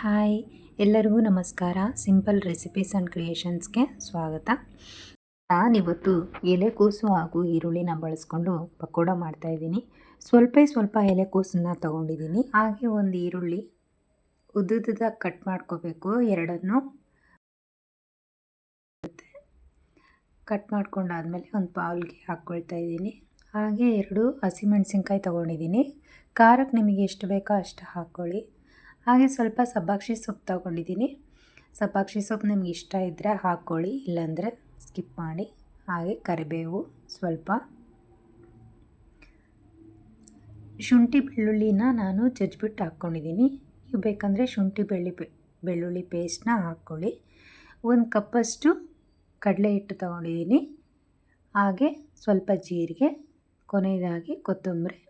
Hi ಎಲ್ಲರಿಗೂ ನಮಸ್ಕಾರ. Simple recipes and ಕ್ರಿಯೇಷನ್ಸ್ಗೆ ಸ್ವಾಗತ. ನಾನಿವತ್ತು ಎಲೆಕೋಸು ಹಾಗೂ ಈರುಳ್ಳಿನ ಬಳಸ್ಕೊಂಡು ಪಕೋಡ ಮಾಡ್ತಾಯಿದ್ದೀನಿ ಸ್ವಲ್ಪ ಸ್ವಲ್ಪ ಎಲೆಕೋಸನ್ನ ತೊಗೊಂಡಿದ್ದೀನಿ. ಹಾಗೆ ಒಂದು ಈರುಳ್ಳಿ ಉದ್ದುದ್ದ ಕಟ್ ಮಾಡ್ಕೋಬೇಕು. ಎರಡನ್ನು ಕಟ್ ಮಾಡ್ಕೊಂಡಾದಮೇಲೆ ಒಂದು ಪಾವ್ಗೆ ಹಾಕ್ಕೊಳ್ತಾ ಇದ್ದೀನಿ. ಹಾಗೆ ಎರಡು ಹಸಿಮೆಣಸಿನ್ಕಾಯಿ ತೊಗೊಂಡಿದ್ದೀನಿ. ಖಾರಕ್ಕೆ ನಿಮಗೆ ಎಷ್ಟು ಬೇಕೋ ಅಷ್ಟು ಹಾಕ್ಕೊಳ್ಳಿ ಹಾಗೆ ಸ್ವಲ್ಪ ಸಬ್ಬಾಕ್ಷಿ ಸೊಪ್ಪು ತಗೊಂಡಿದ್ದೀನಿ. ಸಬ್ಬಾಕ್ಷಿ ಸೊಪ್ಪು ನಿಮ್ಗೆ ಇಷ್ಟ ಇದ್ದರೆ ಹಾಕ್ಕೊಳ್ಳಿ, ಇಲ್ಲಾಂದರೆ ಸ್ಕಿಪ್ ಮಾಡಿ. ಹಾಗೆ ಕರಿಬೇವು ಸ್ವಲ್ಪ. ಶುಂಠಿ ಬೆಳ್ಳುಳ್ಳಿನ ನಾನು ಜಜ್ಬಿಟ್ಟು ಹಾಕ್ಕೊಂಡಿದ್ದೀನಿ. ನೀವು ಬೇಕಂದರೆ ಶುಂಠಿ ಬೆಳ್ಳಿ ಬೆಳ್ಳುಳ್ಳಿ ಪೇಸ್ಟ್ನ ಹಾಕ್ಕೊಳ್ಳಿ. ಒಂದು ಕಪ್ಪಷ್ಟು ಕಡಲೆ ಹಿಟ್ಟು ತೊಗೊಂಡಿದ್ದೀನಿ. ಹಾಗೆ ಸ್ವಲ್ಪ ಜೀರಿಗೆ, ಕೊನೆಯದಾಗಿ ಕೊತ್ತಂಬರಿ.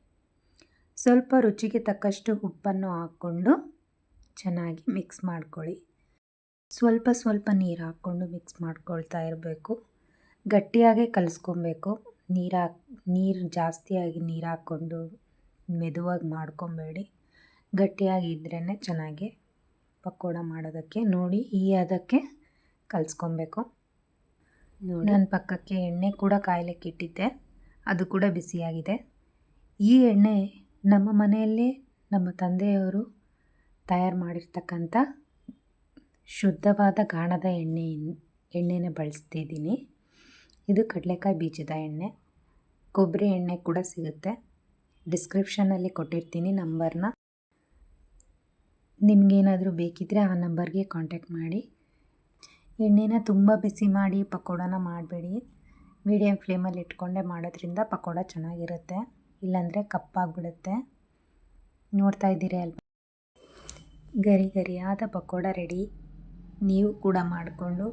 ಸ್ವಲ್ಪ ರುಚಿಗೆ ತಕ್ಕಷ್ಟು ಉಪ್ಪನ್ನು ಹಾಕ್ಕೊಂಡು ಚೆನ್ನಾಗಿ ಮಿಕ್ಸ್ ಮಾಡ್ಕೊಳ್ಳಿ. ಸ್ವಲ್ಪ ಸ್ವಲ್ಪ ನೀರು ಹಾಕ್ಕೊಂಡು ಮಿಕ್ಸ್ ಮಾಡ್ಕೊಳ್ತಾ ಇರಬೇಕು. ಗಟ್ಟಿಯಾಗೆ ಕಲಿಸ್ಕೊಬೇಕು. ನೀರು ಹಾಕಿ ನೀರು ಜಾಸ್ತಿಯಾಗಿ ನೀರು ಹಾಕ್ಕೊಂಡು ಮೆದುವಾಗಿ ಮಾಡ್ಕೊಬೇಡಿ. ಗಟ್ಟಿಯಾಗಿದ್ರೇ ಚೆನ್ನಾಗಿ ಪಕೋಡ ಮಾಡೋದಕ್ಕೆ ನೋಡಿ ಈ ಅದಕ್ಕೆ ಕಲಿಸ್ಕೊಬೇಕು. ನನ್ನ ಪಕ್ಕಕ್ಕೆ ಎಣ್ಣೆ ಕೂಡ ಕಾಯ್ಲಿಕ್ಕೆ ಇಟ್ಟಿದ್ದೆ. ಅದು ಕೂಡ ಬಿಸಿಯಾಗಿದೆ. ಈ ಎಣ್ಣೆ ನಮ್ಮ ಮನೆಯಲ್ಲೇ ನಮ್ಮ ತಂದೆಯವರು ತಯಾರು ಮಾಡಿರ್ತಕ್ಕಂಥ ಶುದ್ಧವಾದ ಗಾಣದ ಎಣ್ಣೆ ಎಣ್ಣೆನ ಬಳಸ್ತಿದ್ದೀನಿ. ಇದು ಕಡಲೆಕಾಯಿ ಬೀಜದ ಎಣ್ಣೆ. ಕೊಬ್ಬರಿ ಎಣ್ಣೆ ಕೂಡ ಸಿಗುತ್ತೆ. ಡಿಸ್ಕ್ರಿಪ್ಷನಲ್ಲಿ ಕೊಟ್ಟಿರ್ತೀನಿ ನಂಬರ್ನ. ನಿಮಗೇನಾದರೂ ಬೇಕಿದ್ದರೆ ಆ ನಂಬರ್ಗೆ ಕಾಂಟ್ಯಾಕ್ಟ್ ಮಾಡಿ. ಎಣ್ಣೆನ ತುಂಬ ಬಿಸಿ ಮಾಡಿ ಪಕೋಡನ ಮಾಡಬೇಡಿ. ಮೀಡಿಯಮ್ ಫ್ಲೇಮಲ್ಲಿ ಇಟ್ಕೊಂಡೆ ಮಾಡೋದ್ರಿಂದ ಪಕೋಡ ಚೆನ್ನಾಗಿರುತ್ತೆ. ಇಲ್ಲಾಂದರೆ ಕಪ್ಪಾಗಿಬಿಡುತ್ತೆ. ನೋಡ್ತಾ ಇದ್ದೀರಿ ಅಲ್ವಾ? ಗರಿ ಗರಿಯಾದ ಪಕೋಡ ರೆಡಿ. ನೀವು ಕೂಡ ಮಾಡಿಕೊಂಡು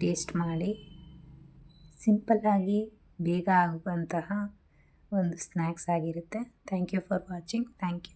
ಟೇಸ್ಟ್ ಮಾಡಿ. ಸಿಂಪಲ್ಲಾಗಿ ಬೇಗ ಆಗುವಂತಹ ಒಂದು ಸ್ನ್ಯಾಕ್ಸ್ ಆಗಿರುತ್ತೆ. Thank you for watching. Thank you.